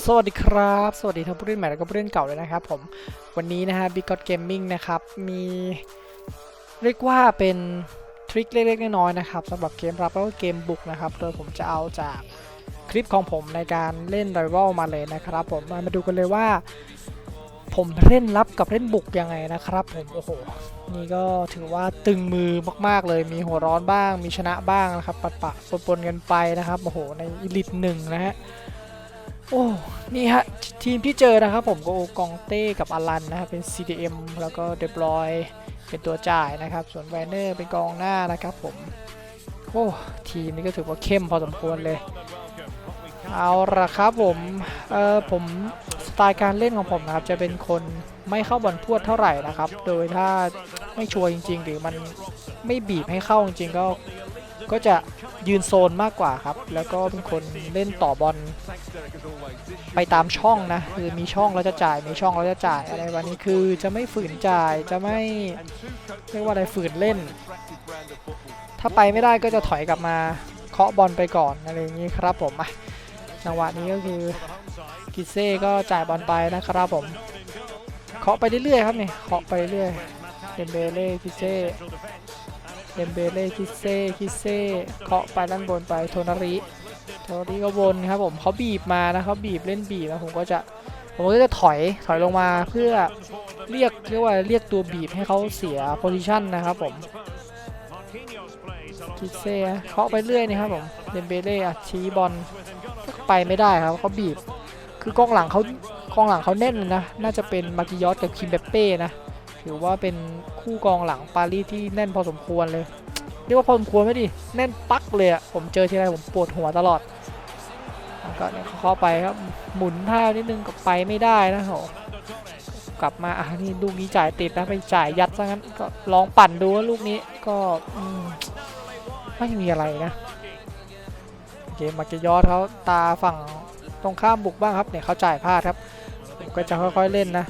สวัสดีครับ สวัสดีทั้งผู้เล่นใหม่และก็ผู้เล่นเก่าเลยนะครับผม วันนี้นะฮะ Big God Gaming นะครับ มีเรียกว่าเป็นทริคเล็กๆน้อยๆนะครับสำหรับเกมรับแล้วก็เกมบุกนะครับ โดยผมจะเอาจากคลิปของผมในการเล่น Rival มาเลยนะครับผมมามาดูกันเลยว่า ผมเล่นรับกับเล่นบุกยังไงนะครับผม โอ้โห นี่ก็ถือว่าตึงมือมากๆเลย มีหัวร้อนบ้าง มีชนะบ้างนะครับปัดปะปนๆกันไปนะครับ โอ้โห ในอีลิทหนึ่งนะฮะ โอ้นี่ฮะ ทีมที่เจอนะครับผมก็โอกองเต้กับอลันนะครับเป็น CDM แล้วก็เดบรอยเป็นตัวจ่ายนะครับ ส่วนแวนเนอร์เป็นกองหน้านะครับผมโอ้ทีมนี้ก็ถือว่าเข้มพอสมควรเลย เอาละครับผมเออผมสไตล์การเล่นของผมนะครับ จะเป็นคนไม่เข้าบอลพวดเท่าไหร่นะครับ โดยถ้าไม่ชัวร์จริง ๆ หรือมันไม่บีบให้เข้าจริงๆก็ก็จะ ยืนโซนมากกว่าครับ แล้วก็เป็นคนเล่นต่อบอลไปตามช่องนะคือมีช่องแล้วจะจ่ายมีช่องแล้วจะจ่ายอะไรวันนี้คือจะไม่ฝืนจ่ายจะไม่เรียกว่าอะไรฝืนเล่น ถ้าไปไม่ได้ก็จะถอยกลับมาเคาะบอลไปก่อนอะไรอย่างนี้ครับผมอะจังหวะนี้ก็คือกิเซ่ก็จ่ายบอลไปนะครับผมเคาะไปเรื่อยๆครับนี่เคาะไปเรื่อยเดมเบเล่กิเซ่ เดมเบเล่คิเซ่คิเซ่เคาะไปด้านบนไปโทนาริโทนาริก็วนครับผมเขาบีบมานะเขาบีบเล่นบีบนะผมก็จะผมก็จะถอยถอยลงมาเพื่อเรียกเรียกว่าเรียกตัวบีบให้เขาเสียโพซิชันนะครับผมคิเซ่เคาะไปเรื่อยนี่ครับผมเดมเบเล่ชี้บอลไปไม่ได้ครับเขาบีบ คือกองหลังเขากองหลังเขาแน่นนะน่าจะเป็นมากิยอสกับคิมเบเป้นะ ถือว่าเป็นคู่กองหลังปารีสที่แน่นพอสมควรเลย เรียกว่าพอสมควรไหมดิแน่นปักเลยอะผมเจอทีไรผมปวดหัวตลอดก็เนี่ยเข้าไปครับหมุนท่านิดนึงก็ไปไม่ได้นะโหกลับมาอะนี่ลูกนี้จ่ายติดนะไปจ่ายยัดซะงั้นก็ลองปั่นดูว่าลูกนี้ก็ไม่มีอะไรนะเกมมาเกยอสเขาตาฝั่งตรงข้ามบุกบ้างครับเนี่ยเขาจ่ายพลาดครับผมก็จะค่อยๆเล่นนะ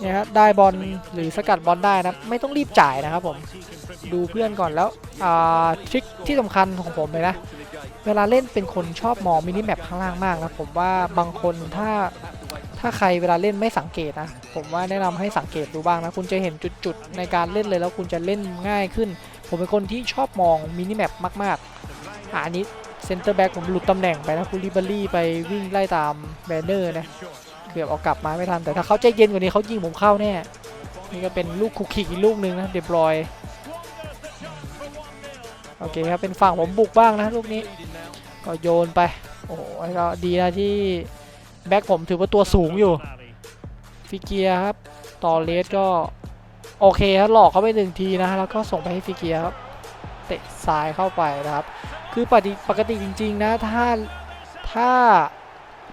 เนี่ยครับได้บอลหรือสกัดบอลได้นะไม่ต้องรีบจ่ายนะครับผมดูเพื่อนก่อนแล้วทริคที่สำคัญของผมเลยนะ เวลาเล่นเป็นคนชอบมองมินิแมปข้างล่างมากนะผมว่าบางคนถ้าถ้าใครเวลาเล่นไม่สังเกตนะผมว่าแนะนำให้สังเกตดูบ้างนะคุณจะเห็นจุดๆในการเล่นเลยแล้วคุณจะเล่นง่ายขึ้น ผมเป็นคนที่ชอบมองมินิแมปมากๆอะอันนี้เซนเตอร์แบ็กผมหลุดตำแหน่งไปนะคุณลิเบอรี่ไปวิ่งไล่ตามแบนเนอร์นะ เกือบเอากลับมาไม่ทันแต่ถ้าเขาใจเย็นกว่านี้เขายิงผมเข้าแน่นี่ก็เป็นลูกคุกคิกอีกลูกหนึ่งนะเดบรอยโอเคครับเป็นฝั่งผมบุกบ้างนะลูกนี้ ก็โยนไปโอ้โหแล้วก็ดีนะที่แบ็คผมถือว่าตัวสูงอยู่ฟิเกียครับต่อเลสก็โอเคครับหลอกเขาไปหนึ่งทีนะแล้วก็ส่งไปให้ฟิเกียครับเตะซ้ายเข้าไปนะครับ คือปกติปกติจริง ๆ นะถ้าถ้า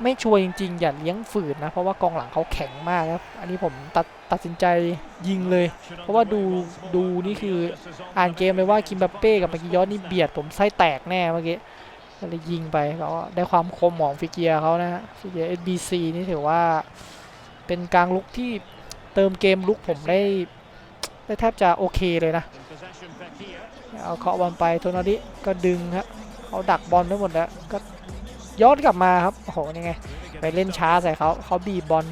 ไม่ชัวร์จริงๆ อย่าเลี้ยงฝืนนะ เพราะว่ากองหลังเขาแข็งมากครับ อันนี้ผมตัดตัดสินใจยิงเลย เพราะว่าดูดูนี่คืออ่านเกมเลยว่าคิมบัปเป้กับมากิยอสนี่เบียดผมไส้แตกแน่เมื่อกี้ก็เลยยิงไปแล้วก็ได้ความคมของฟิกเกียเขานะฮะฟิกเกีย SBC นี่ถือว่า เป็นกลางลุกที่เติมเกมลุกผมได้ได้แทบจะโอเคเลยนะ เอาเคาะบอลไปโทนาริก็ดึงฮะเขาดักบอลได้หมดแล้วก็ ย้อนกลับมาครับโอ้โหนี่ไง ไปเล่นช้าใส่เขาเขาบีบบอล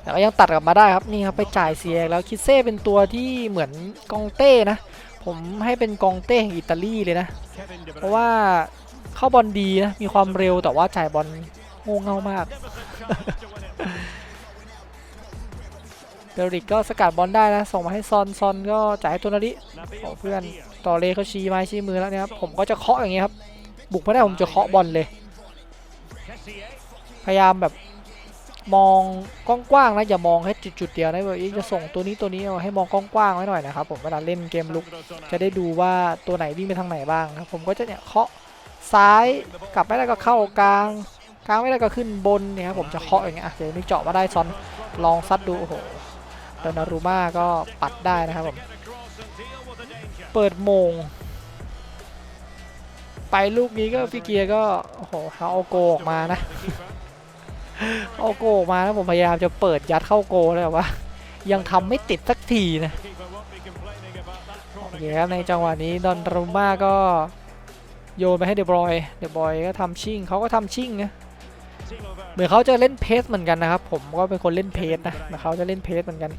แต่ก็ยังตัดกลับมาได้ครับนี่ครับไปจ่ายเสียแล้วคิเซ่เป็นตัวที่เหมือนกองเต้นะ ผมให้เป็นกองเต้แห่งอิตาลีเลยนะ เพราะว่าเข้าบอลดีนะมีความเร็วแต่ว่าจ่ายบอลโง่เง่ามากเดริกก็สกัดบอลได้นะ ส่งมาให้ซอนซอนก็จ่ายให้โทนาริโอ้เพื่อนต่อเลเขาชี้ไม้ชี้มือแล้วเนี่ยครับผมก็จะเคาะอย่างเงี้ยครับ บุกไม่ได้ผมจะเคาะบอลเลย พยายามแบบมองกว้างๆนะอย่ามองแค่จุดๆเดียวนะแบบจะส่งตัวนี้ตัวนี้ให้มองกว้างๆไว้หน่อยนะครับผมเวลาเล่นเกมลุกจะได้ดูว่าตัวไหนวิ่งไปทางไหนบ้างครับผมก็จะเนี่ยเคาะซ้ายกลับไม่ได้ก็เข้ากลางกลางไม่ได้ก็ขึ้นบนเนี่ยครับผมจะเคาะอย่างเงี้ยเดี๋ยวนี้เจาะมาได้ซอนลองซัดดูโอ้โหดอนารูมาก็ปัดได้นะครับผมเปิดโมง ไปลูกนี้ก็พี่เกียร์ก็โอ้โหเขาเอาโกออกมานะ เอาโกออกมาแล้วผมพยายามจะเปิดยัดเข้าโกเลยแต่ว่า ยังทำไม่ติดสักทีนะโอเคครับในจังหวะนี้ดอนรูมาก็โยนไปให้เดบรอยเดบรอยก็ทำชิ่งเขาก็ทำชิ่งนะเหมือนเขาจะเล่นเพสเหมือนกันนะครับ ผมก็เป็นคนเล่นเพสนะเหมือนเขาจะเล่นเพสเหมือนกัน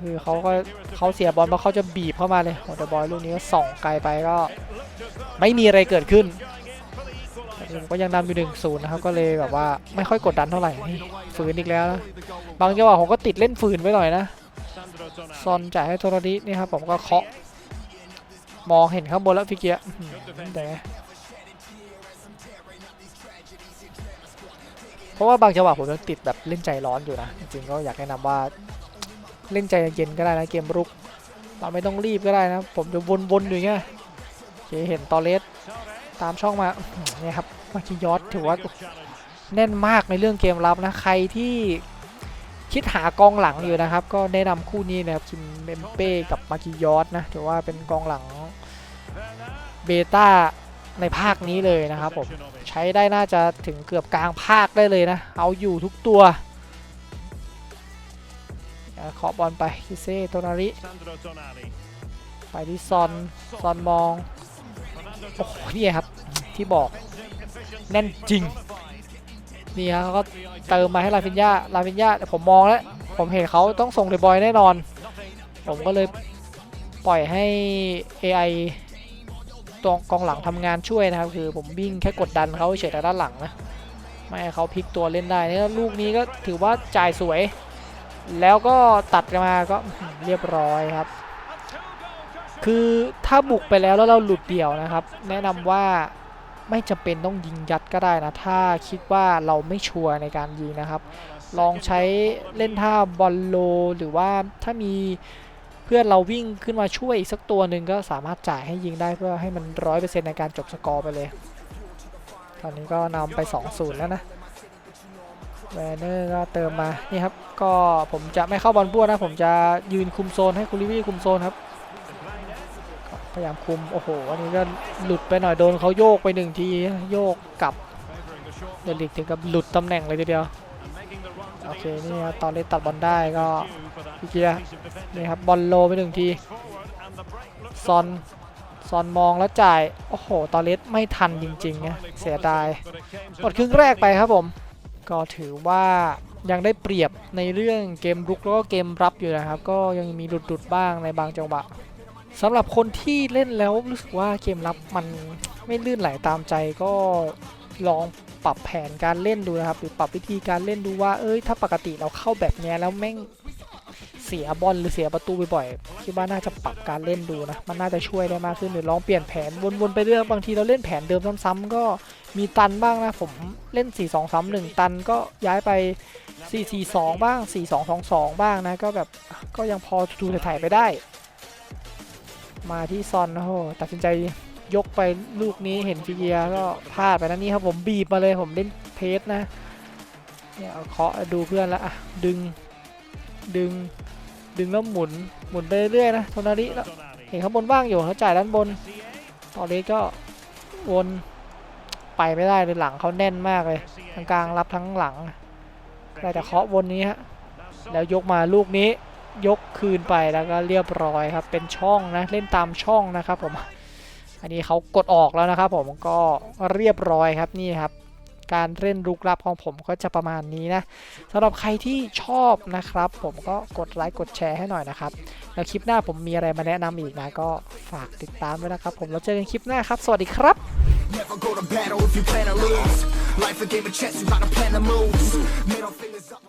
คือเขาก็เขาเสียบอลเพราะเขาจะบีบเข้ามาเลยโอ้แต่บอลลูกนี้ก็ส่องไกลไปก็ไม่มีอะไรเกิดขึ้นก็ยังนำอยู่หนึ่งศูนย์นะครับก็เลยแบบว่าไม่ค่อยกดดันเท่าไหร่นี่ฝืนอีกแล้วนะบางจังหวะผมก็ติดเล่นฝืนไปหน่อยนะซอนจ่ายให้โทรดินี่ครับผมก็เคาะมองเห็นข้างบนแล้วพี่เกียร์อื้อหือแต่เพราะว่าบางจังหวะผมยังติดแบบเล่นใจร้อนอยู่นะจริงๆก็อยากแนะนำว่า เล่นใจเย็นก็ได้นะเกมรุก เราไม่ต้องรีบก็ได้นะ ผมจะวนๆอยู่เงี้ยเคเห็นตอเลสตามช่องมาเนี่ยครับมาคิยอสถือว่าแน่นมากในเรื่องเกมรับนะ ใครที่คิดหากองหลังอยู่นะครับ ก็แนะนำคู่นี้นะครับคิมเบมเป้กับมากิยอสนะถือว่าเป็นกองหลังเบต้าในภาคนี้เลยนะครับผมใช้ได้น่าจะถึงเกือบกลางภาคได้เลยนะ เอาอยู่ทุกตัว เคาะบอลไปคิเซ่โตนาริไปที่ซอนซอนมองโอ้โหนี่ครับที่บอกแน่นจริงนี่ฮะเขาก็เติมมาให้ลาฟินยาลาฟินยาแต่ผมมองแล้วผมเห็นเขาต้องส่งเดบอยแน่นอน ผมก็เลยปล่อยให้ AI ตัวกองหลังทำงานช่วยนะครับคือผมวิ่งแค่กดดันเขาเฉยแต่ด้านหลังนะไม่ให้เขาพลิกตัวเล่นได้เนี่ยลูกนี้ก็ถือว่าจ่ายสวย แล้วก็ตัดกันมาก็เรียบร้อยครับ คือถ้าบุกไปแล้วแล้วเราหลุดเดี่ยวนะครับ แนะนำว่าไม่จำเป็นต้องยิงยัดก็ได้นะ ถ้าคิดว่าเราไม่ชัวร์ในการยิงนะครับ ลองใช้เล่นท่าบอลโล หรือว่าถ้ามีเพื่อนเราวิ่งขึ้นมาช่วยอีกสักตัวหนึ่งก็สามารถจ่ายให้ยิงได้เพื่อให้มันร้อยเปอร์เซ็นต์ในการจบสกอร์ไปเลย ตอนนี้ก็นำไป 2-0 แล้วนะ แวนเนอร์ก็เติมมา นี่ครับ ก็ผมจะไม่เข้าบอลบ้วนนะ ผมจะยืนคุมโซนให้คุริวี่คุมโซนครับ พยายามคุม โอ้โห อันนี้ก็หลุดไปหน่อยโดนเขาโยกไปหนึ่งที โยกกลับ เดลิกถึงกับหลุดตำแหน่งเลยทีเดียว โอเค นี่ครับตอนเล่ตัดบอลได้ก็พี่เกียนี่ครับบอลโลไปหนึ่งที ซอนซอนมองแล้วจ่าย โอ้โห ตอนเล่นไม่ทันจริงๆนะเสียดายหมดครึ่งแรกไปครับผม ก็ถือว่ายังได้เปรียบในเรื่องเกมรุกแล้วก็เกมรับอยู่นะครับ ก็ยังมีหลุดๆบ้างในบางจังหวะสำหรับคนที่เล่นแล้วรู้สึกว่าเกมรับมันไม่ลื่นไหลตามใจก็ลองปรับแผนการเล่นดูนะครับ หรือปรับวิธีการเล่นดูว่าเอ้ยถ้าปกติเราเข้าแบบนี้แล้วแม่ง เสียบอลหรือเสียประตูบ่อยๆคิดว่าน่าจะปรับการเล่นดูนะ มันน่าจะช่วยได้มากขึ้นหรือลองเปลี่ยนแผนวนๆไปเรื่อยบางทีเราเล่นแผนเดิมซ้ำๆก็มีตันบ้างนะผมเล่น 4 2 3 1 ตันก็ย้ายไป 4 4 2 บ้าง 4 2 2 2 บ้างนะ ก็แบบก็ยังพอทูถ่ายไปได้ มาที่ซอนโอ้โหตัดสินใจยกไปลูกนี้เห็นฟิเกียก็พลาดไปนะนี่ครับผมบีบมาเลยผมเล่นเพสนะเนี่ยเอาเคาะดูเพื่อนแล้วอะดึงดึง ดึงแล้วหมุนหมุนไปเรื่อยๆนะโทนาริแล้วเห็นข้างบนว่างอยู่เขาจ่ายด้านบนตอนนี้ก็วนไปไม่ได้เลยหลังเขาแน่นมากเลยทางกลางรับทั้งหลังได้แต่เคาะวนนี้ฮะแล้วยกมาลูกนี้ยกคืนไปแล้วก็เรียบร้อยครับ เป็นช่องนะเล่นตามช่องนะครับผมอันนี้เขากดออกแล้วนะครับผมก็เรียบร้อยครับนี่ครับ การเล่นลุกรับของผมก็จะประมาณนี้นะสำหรับใครที่ชอบนะครับ ผมก็กดไลค์กดแชร์ให้หน่อยนะครับ แล้วคลิปหน้าผมมีอะไรมาแนะนำอีกนะก็ฝากติดตามด้วยนะครับ ผมแล้วเจอกันคลิปหน้าครับ สวัสดีครับ Never go to battle if you plan to lose. Life a game of chess, you gotta plan the moves. Middle fingers up.